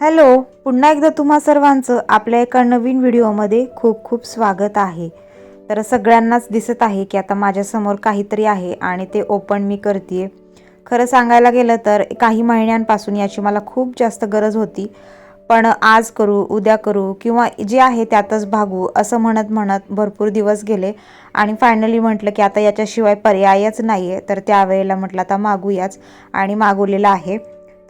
Hello पुन्हा एकदा तुम्हा सर्वांचं आपल्या एका नवीन व्हिडिओमध्ये खूप खूप स्वागत आहे. तर सगळ्यांनाच दिसत आहे की आता माझ्यासमोर काहीतरी आहे आणि ते ओपन मी करते खरं सांगायला गेलं तर काही महिन्यांपासून याची मला खूप जास्त गरज होती. पण आज करू उद्या करू किंवा जे आहे त्यातच भागू असं म्हणत म्हणत भरपूर दिवस गेले आणि फायनली म्हटलं की आता याच्याशिवाय पर्यायच नाही आहे तर त्यावेळेला म्हटलं आता मागूयाच आणि मागवलेलं आहे.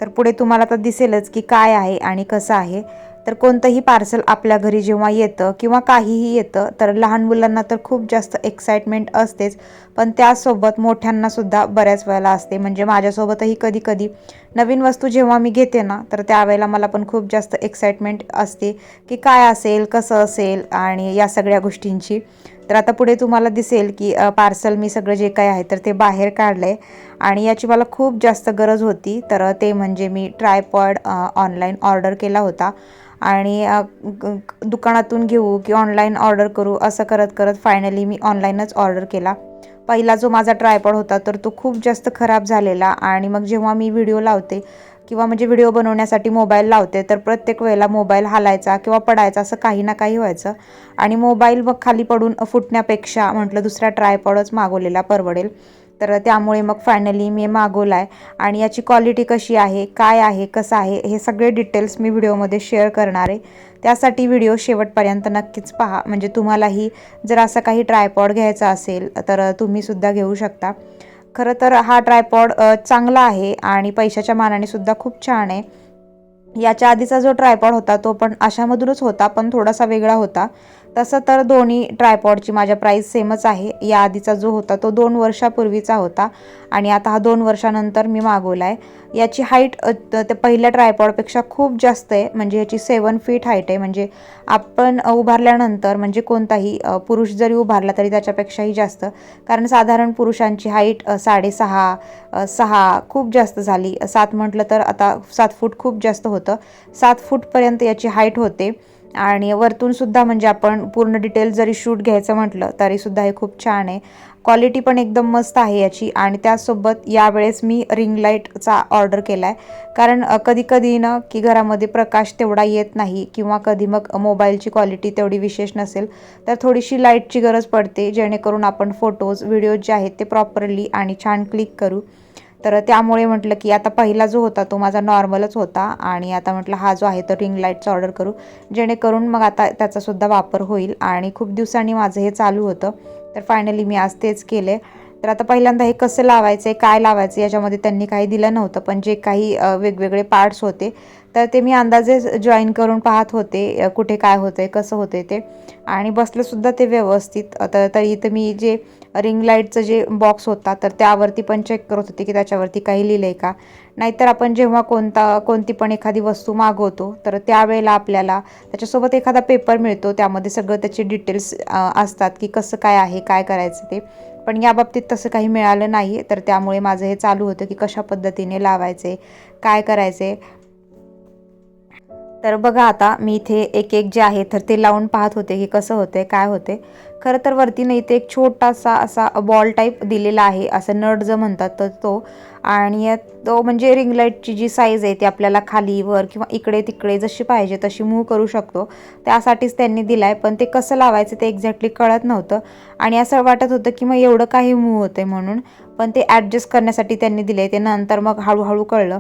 तर पुढे तुम्हाला तर दिसेलच की काय आहे आणि कसं आहे. तर कोणतंही पार्सल आपल्या घरी जेव्हा येतं किंवा काहीही येतं तर लहान मुलांना तर खूप जास्त एक्साइटमेंट असतेच. पण त्यासोबत मोठ्यांनासुद्धा बऱ्याच वेळेला असते. म्हणजे माझ्यासोबतही कधी कधी नवीन वस्तू जेव्हा मी घेते ना तर त्यावेळेला मला पण खूप जास्त एक्साइटमेंट असते की काय असेल कसं असेल आणि या सगळ्या गोष्टींची. तर आता पुढे तुम्हाला दिसेल की पार्सल मी सगळं जे काही आहे तर ते बाहेर काढलं आहे आणि याची मला खूप जास्त गरज होती. तर ते म्हणजे मी ट्रायपॉड ऑनलाईन ऑर्डर केला होता. आणि दुकानातून घेऊ की ऑनलाईन ऑर्डर करू असं करत करत फायनली मी ऑनलाईनच ऑर्डर केला. पहिला जो माझा ट्रायपॉड होता तर तो खूप जास्त खराब झालेला. आणि मग जेव्हा मी व्हिडिओ लावते किंवा म्हणजे व्हिडिओ बनवण्यासाठी मोबाईल लावते तर प्रत्येक वेळेला मोबाईल हालायचा किंवा पडायचा असं काही ना काही व्हायचं. आणि मोबाईल मग खाली पडून फुटण्यापेक्षा म्हटलं दुसरा ट्रायपॉडच मागवलेला परवडेल. तर त्यामुळे मग फायनली मी मागवला आहे आणि याची क्वालिटी कशी आहे काय आहे कसं आहे हे सगळे डिटेल्स मी व्हिडिओमध्ये शेअर करणार आहे. त्यासाठी व्हिडिओ शेवटपर्यंत नक्कीच पहा. म्हणजे तुम्हालाही जर असं काही ट्रायपॉड घ्यायचा असेल तर तुम्हीसुद्धा घेऊ शकता. खरं तर हा ट्रायपॉड चांगला आहे आणि पैशाच्या मानाने सुद्धा खूप छान आहे. याच्या आधीचा जो ट्रायपॉड होता तो पण अशामधूनच होता पण थोडासा वेगळा होता. तसं तर दोन्ही ट्रायपॉडची माझ्या प्राईस सेमच आहे. या आधीचा जो होता तो दोन वर्षापूर्वीचा होता. आणि आता हा दोन वर्षानंतर मी मागवला आहे याची हाईट ते पहिल्या ट्रायपॉडपेक्षा खूप जास्त आहे. म्हणजे याची सेवन फीट हाईट आहे. म्हणजे आपण उभारल्यानंतर म्हणजे कोणताही पुरुष जरी उभारला तरी त्याच्यापेक्षाही जास्त. कारण साधारण पुरुषांची हाईट साडेसहा सहा खूप जास्त झाली. सात म्हटलं तर आता सात फूट खूप जास्त होतं. सात फूटपर्यंत याची हाईट होते. आणि वरतून सुद्धा म्हणजे आपण पूर्ण डिटेल जरी शूट घ्यायचं म्हटलं तरीसुद्धा हे खूप छान आहे. क्वालिटी पण एकदम मस्त आहे याची आणि त्यासोबत यावेळेस मी रिंग लाईटचा ऑर्डर केला आहे कारण कधी कधी ना की घरामध्ये प्रकाश तेवढा येत नाही किंवा कधी मग मोबाईलची क्वालिटी तेवढी विशेष नसेल तर थोडीशी लाईटची गरज पडते जेणेकरून आपण फोटोज व्हिडिओज जे आहेत ते प्रॉपरली आणि छान क्लिक करू. तर त्यामुळे म्हटलं की आता पहिला जो होता तो माझा नॉर्मलच होता आणि आता म्हटलं हा जो आहे तो रिंग लाईटचा ऑर्डर करू. जेणेकरून मग आता त्याचासुद्धा वापर होईल आणि खूप दिवसांनी माझं हे चालू होतं. तर फायनली मी आज तेच केले. तर आता पहिल्यांदा हे कसं लावायचं आहे काय लावायचं याच्यामध्ये त्यांनी काही दिलं नव्हतं पण जे काही वेगवेगळे पार्ट्स होते तर ते मी अंदाजे जॉईन करून पाहत होते कुठे काय होतं आहे कसं होतंय ते. आणि बसलंसुद्धा ते व्यवस्थित. तर तरी इथं मी जे रिंग लाईटचं जे बॉक्स होता तर त्यावरती पण चेक करत होते की त्याच्यावरती काही लिहिलं आहे का. नाहीतर आपण जेव्हा कोणता कोणती पण एखादी वस्तू मागवतो तर त्यावेळेला आपल्याला त्याच्यासोबत एखादा पेपर मिळतो त्यामध्ये सगळं त्याचे डिटेल्स असतात की कसं काय आहे काय करायचं ते. पण या बाबतीत तसं काही मिळालं नाही तर त्यामुळे माझं हे चालू होतं की कशा पद्धतीने लावायचे काय करायचे. तर बघा आता मी इथे एक एक जे आहे तर ते लावून पाहत होते की कसं होते काय होते खरं तर वरती नाही इथे एक छोटासा असा बॉल टाईप दिलेला आहे असं नट जो म्हणतात तर तो. आणि तो म्हणजे रिंग लाईटची जी साईज आहे ती आपल्याला खाली वर किंवा इकडे तिकडे जशी पाहिजे तशी मूव्ह करू शकतो. त्यासाठीच त्यांनी दिला आहे पण ते कसं लावायचं ते एक्झॅक्टली कळत नव्हतं. आणि असं वाटत होतं की मग एवढं काही मूव्ह होतं म्हणून. पण ते ॲडजस्ट करण्यासाठी त्यांनी दिले ते नंतर मग हळूहळू कळलं.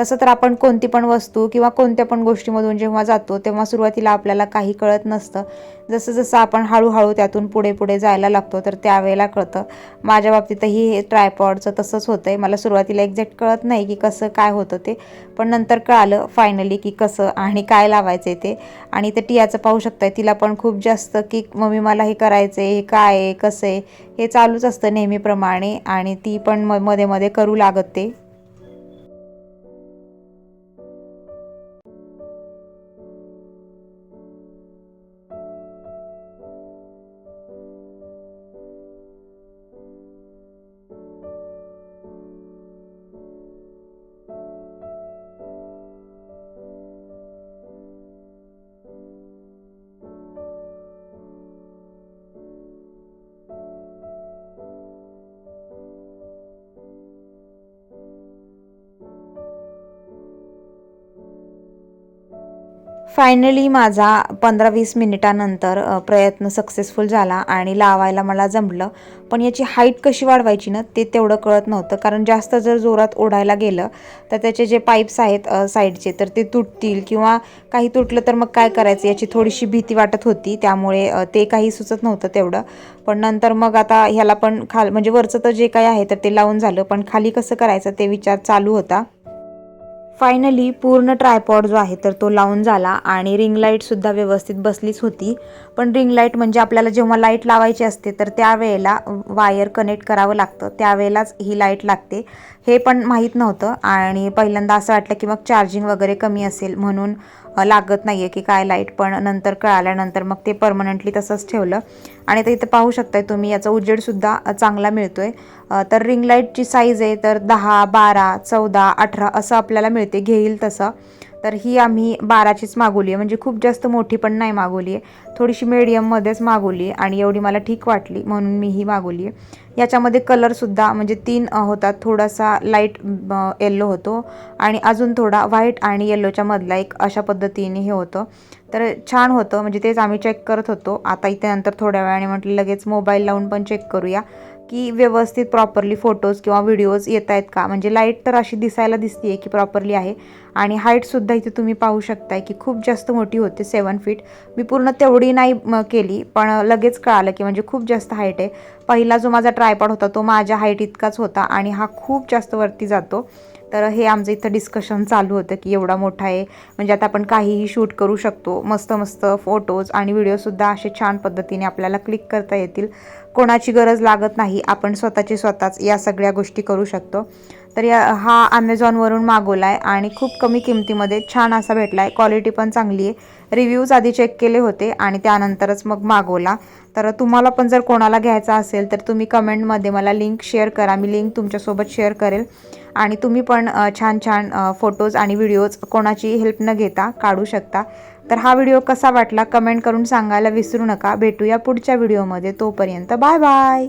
तसं तर आपण कोणती पण वस्तू किंवा कोणत्या पण गोष्टीमधून जेव्हा जातो तेव्हा सुरुवातीला आपल्याला काही कळत नसतं. जसं जसं आपण हळूहळू त्यातून पुढे पुढे जायला लागतो तर त्यावेळेला कळतं. माझ्या बाबतीतही हे ट्रायपॉडचं तसंच होतं आहे मला सुरुवातीला एक्झॅक्ट कळत नाही की कसं काय होतं ते पण नंतर कळालं फायनली की कसं आणि काय लावायचं ते. आणि ते टियाचं पाहू शकताय तिला पण खूप जास्त की मम्मी मला हे करायचं आहे हे काय आहे कसं आहे हे चालूच असतं नेहमीप्रमाणे. आणि ती पण म मध्ये मध्ये करू लागत ते. फायनली माझा पंधरा वीस मिनिटानंतर प्रयत्न सक्सेसफुल झाला आणि लावायला मला जमलं. पण याची हाईट कशी वाढवायची ना ते तेवढं कळत नव्हतं. कारण जास्त जर जोरात ओढायला गेलं तर त्याचे जे पाईप्स आहेत साईडचे तर ते तुटतील किंवा काही तुटलं तर मग काय करायचं? याची थोडीशी भीती वाटत होती. त्यामुळे ते काही सुचत नव्हतं तेवढं. पण नंतर मग आता ह्याला पण खाल म्हणजे वरचं तर जे काही आहे तर ते लावून झालं. पण खाली कसं करायचं ते विचार चालू होता. फायनली पूर्ण ट्रायपॉड जो आहे तर तो लावून झाला आणि रिंग लाईटसुद्धा व्यवस्थित बसलीच होती. पण रिंग लाइट म्हणजे आपल्याला जेव्हा लाइट लावायची असते तर त्यावेळेला वायर कनेक्ट करावं लागतं. त्यावेळेलाच ही लाइट लागते. हे पण माहीत नव्हतं आणि पहिल्यांदा असं वाटलं की मग चार्जिंग वगैरे कमी असेल म्हणून लागत नाही आहे की काय लाइट पण नंतर कळाल्यानंतर मग ते परमनंटली तसंच ठेवलं. आणि ते इथं पाहू शकताय तुम्ही याचा उजेडसुद्धा चांगला मिळतो आहे तर रिंग लाईटची साईज आहे तर दहा बारा चौदा अठरा असं आपल्याला मिळते. घेईल तसं. तर ही आम्ही बाराचीच मागवली आहे. म्हणजे खूप जास्त मोठी पण नाही मागवली आहे. थोडीशी मीडियममध्येच मागवली आहे आणि एवढी मला ठीक वाटली म्हणून मी ही मागवली आहे. याच्यामध्ये कलरसुद्धा म्हणजे तीन होतात. थोडासा लाइट येल्लो होतो आणि अजून थोडा व्हाईट आणि येल्लोच्या मधला एक अशा पद्धतीने हे होतं. तर छान होतं. म्हणजे तेच आम्ही चेक करत होतो. आता इथे नंतर थोड्या वेळाने म्हटलं लगेच मोबाईल लावून पण चेक करूया. की व्यवस्थित प्रॉपरली फोटोज किंवा व्हिडिओज येत आहेत का? म्हणजे लाइट तर अशी दिसायला दिसते की प्रॉपरली आहे. आणि हाईटसुद्धा इथे तुम्ही पाहू शकताय की खूप जास्त मोठी होते सेवन फीट मी पूर्ण तेवढी नाही केली पण लगेच कळालं की म्हणजे खूप जास्त हाईट आहे. पहिला जो माझा ट्रायपॉड होता तो माझ्या हाईट इतकाच होता आणि हा खूप जास्त वरती जातो. तर हे आमचं इथं डिस्कशन चालू होतं की एवढा मोठा आहे. म्हणजे आता आपण काहीही शूट करू शकतो. मस्त मस्त फोटोज आणि व्हिडिओसुद्धा असे छान पद्धतीने आपल्याला क्लिक करता येतील. कोणाची गरज लागत नाही. आपण स्वतःची स्वतःच या सगळ्या गोष्टी करू शकतो. तर या हा ॲमेझॉनवरून मागवला आहे आणि खूप कमी किमतीमध्ये छान असा भेटला आहे क्वालिटी पण चांगली आहे. रिव्ह्यूज आधी चेक केले होते आणि त्यानंतरच मग मागवला. तर तुम्हाला पण जर कोणाला घ्यायचा असेल तर तुम्ही कमेंटमध्ये मला लिंक शेअर करा. मी लिंक तुमच्यासोबत शेअर करेल. आणि तुम्ही पण छान छान फोटोज आणि व्हिडिओज कोणाची हेल्प न घेता काढू शकता. तर हा व्हिडिओ कसा वाटला कमेंट करून सांगायला विसरू नका. भेटूया पुढच्या व्हिडिओमध्ये तोपर्यंत बाय बाय.